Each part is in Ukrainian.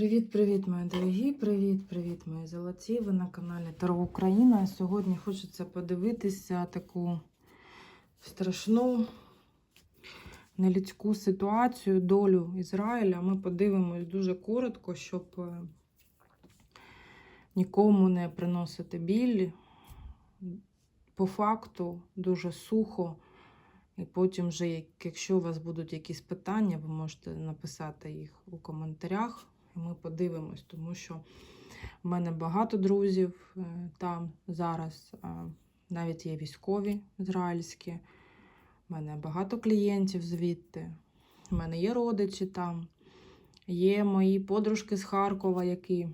Привіт-привіт, мої дорогі! Привіт-привіт, мої золоті! Ви на каналі Таро Україна. Сьогодні хочеться подивитися таку страшну нелюдську ситуацію, долю Ізраїля. Ми подивимось дуже коротко, щоб е, нікому не приносити біль. По факту дуже сухо. І потім, вже, якщо у вас будуть якісь питання, ви можете написати їх у коментарях. Ми подивимось, тому що в мене багато друзів е, там зараз, навіть є військові ізраїльські. У мене багато клієнтів звідти. У мене є родичі там, є мої подружки з Харкова, які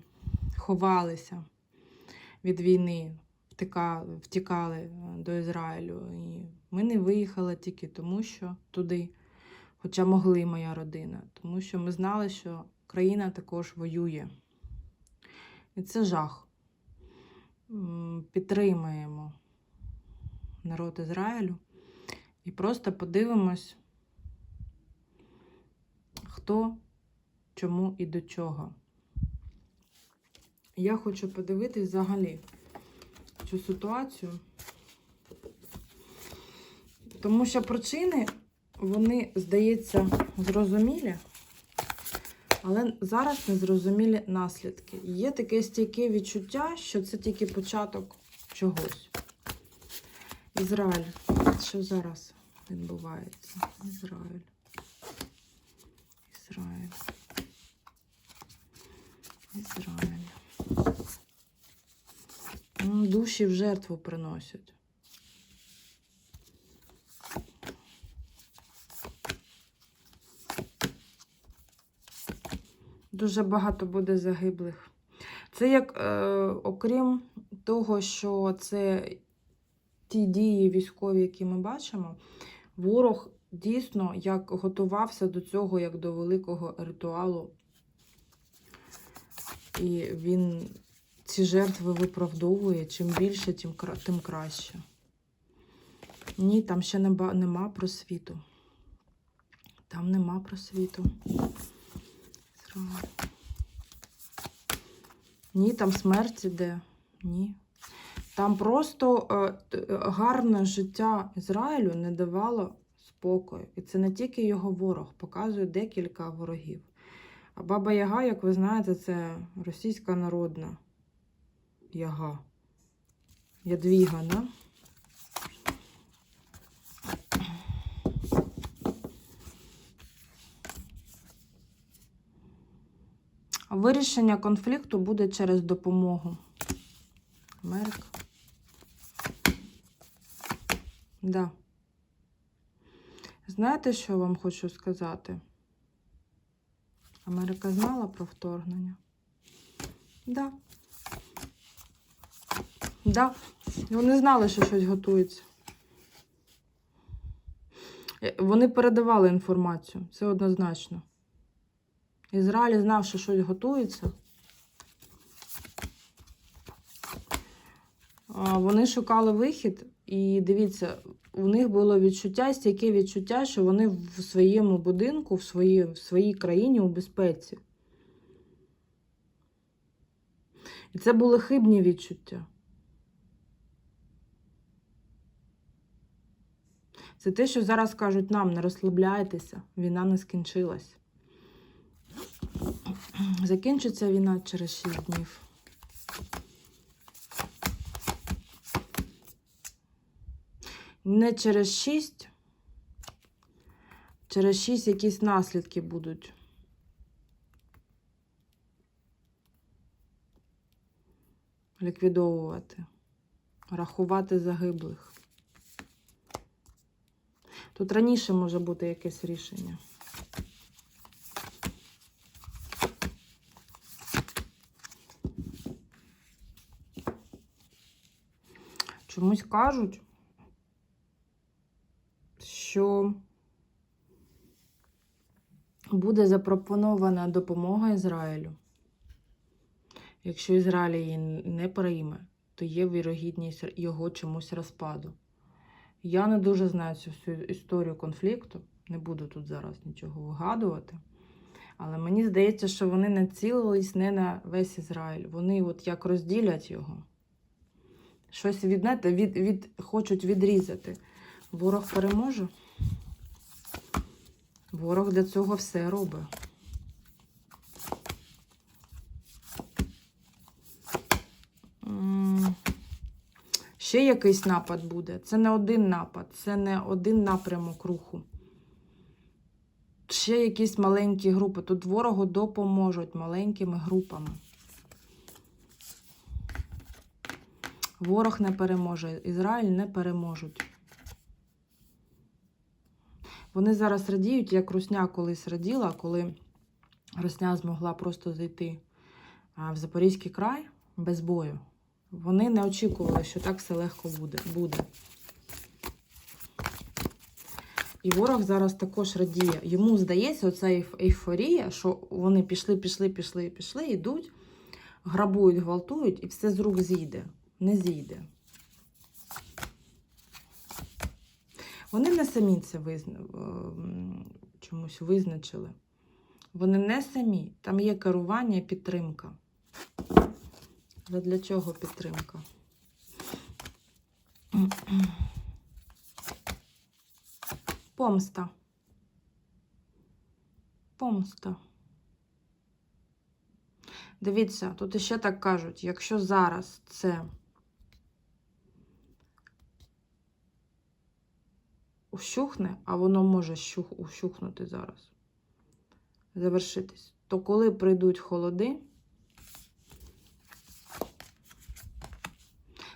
ховалися від війни, втікали е, до Ізраїлю. І ми не виїхали тільки тому, що туди, хоча могли моя родина, тому що ми знали, що країна також воює. І це жах. Підтримаємо народ Ізраїлю і просто подивимось, хто, чому і до чого. Я хочу подивитись взагалі цю ситуацію, тому що причини, вони, здається, зрозумілі. Але зараз незрозумілі наслідки. Є таке стійке відчуття, що це тільки початок чогось. Ізраїль. Що зараз відбувається? Ізраїль. Ізраїль. Ізраїль. Душі в жертву приносять. Дуже багато буде загиблих. Це як, е, окрім того, що це ті дії військові, які ми бачимо, ворог дійсно як готувався до цього, як до великого ритуалу. І він ці жертви виправдовує. Чим більше, тим, кра- тим краще. Ні, там ще нема просвіту. Там нема просвіту. Ізраїль. Ні, там смерть іде. Ні. Там просто е, е, гарне життя Ізраїлю не давало спокою. І це не тільки його ворог, показує декілька ворогів. А Баба Яга, як ви знаєте, це російська народна яга. Ядвіга, да? Вирішення конфлікту буде через допомогу. Америка. Да. Знаєте, що я вам хочу сказати? Америка знала про вторгнення? Да. Да. Вони знали, що щось готується. Е, Вони передавали інформацію, це однозначно. Ізраїль знав, що щось готується. Вони шукали вихід, і дивіться, у них було відчуття, стійке відчуття, що вони в своєму будинку, в своїй, в своїй країні у безпеці. І це були хибні відчуття. Це те, що зараз кажуть нам, не розслабляйтеся, війна не скінчилась. Закінчиться війна через 6 днів. Не через 6. Через 6 якісь наслідки будуть. Ліквідовувати, рахувати загиблих. Тут раніше може бути якесь рішення. Чомусь кажуть, що буде запропонована допомога Ізраїлю. Якщо Ізраїль її не прийме, то є вірогідність його чомусь розпаду. Я не дуже знаю цю всю історію конфлікту, не буду тут зараз нічого вигадувати. Але мені здається, що вони націлились не на весь Ізраїль. Вони от як розділять його. Щось від, від, від, хочуть відрізати. Ворог переможе. Ворог для цього все робить. Ще якийсь напад буде. Це не один напад, це не один напрямок руху. Ще якісь маленькі групи. Тут ворогу допоможуть маленькими групами. Ворог не переможе, Ізраїль не переможуть. Вони зараз радіють, як Русня колись раділа, коли Русня змогла просто зайти в Запорізький край без бою. Вони не очікували, що так все легко буде. буде. І ворог зараз також радіє. Йому здається, оця ейфорія, що вони пішли, пішли, пішли, пішли, йдуть, грабують, гвалтують, і все з рук зійде. Не зійде. Вони не самі це визна... чомусь визначили. Вони не самі. Там є керування і підтримка. Але для чого підтримка? Помста. Помста. Дивіться, тут іще так кажуть, якщо зараз це ущухне, а воно може щух, ущухнути зараз, завершитись, то коли прийдуть холоди,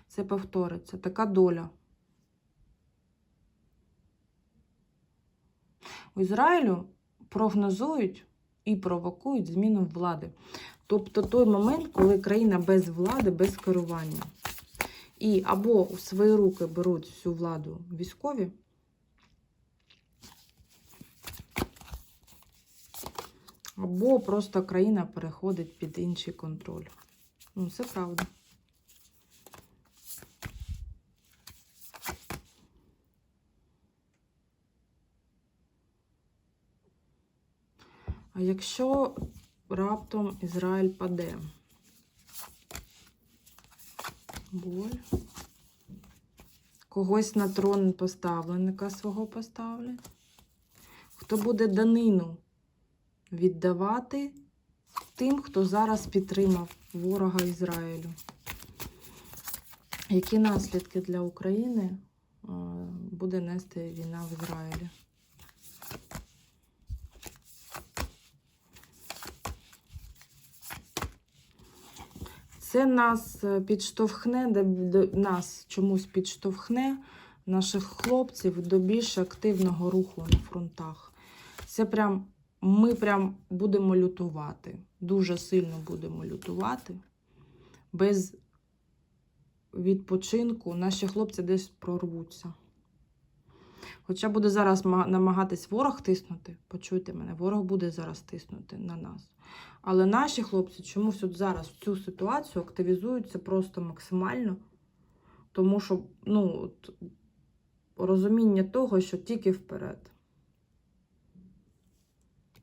це повториться. Така доля. У Ізраїлю прогнозують і провокують зміну влади. Тобто той момент, коли країна без влади, без керування. І або у свої руки беруть всю владу військові, або просто країна переходить під інший контроль. Ну, це правда. А якщо раптом Ізраїль паде? Боль. Когось на трон поставленика свого поставлять. Хто буде данину віддавати тим, хто зараз підтримав ворога Ізраїлю? Які наслідки для України е, буде нести війна в Ізраїлі? Це нас е, підштовхне, нас чомусь підштовхне, наших хлопців до більш активного руху на фронтах. Це прям ми прям будемо лютувати. Дуже сильно будемо лютувати. Без відпочинку наші хлопці десь прорвуться. Хоча буде зараз ма- намагатись ворог тиснути, почуйте мене, ворог буде зараз тиснути на нас. Але наші хлопці чомусь от зараз в цю ситуацію активізуються просто максимально, тому що ну, от, розуміння того, що тільки вперед.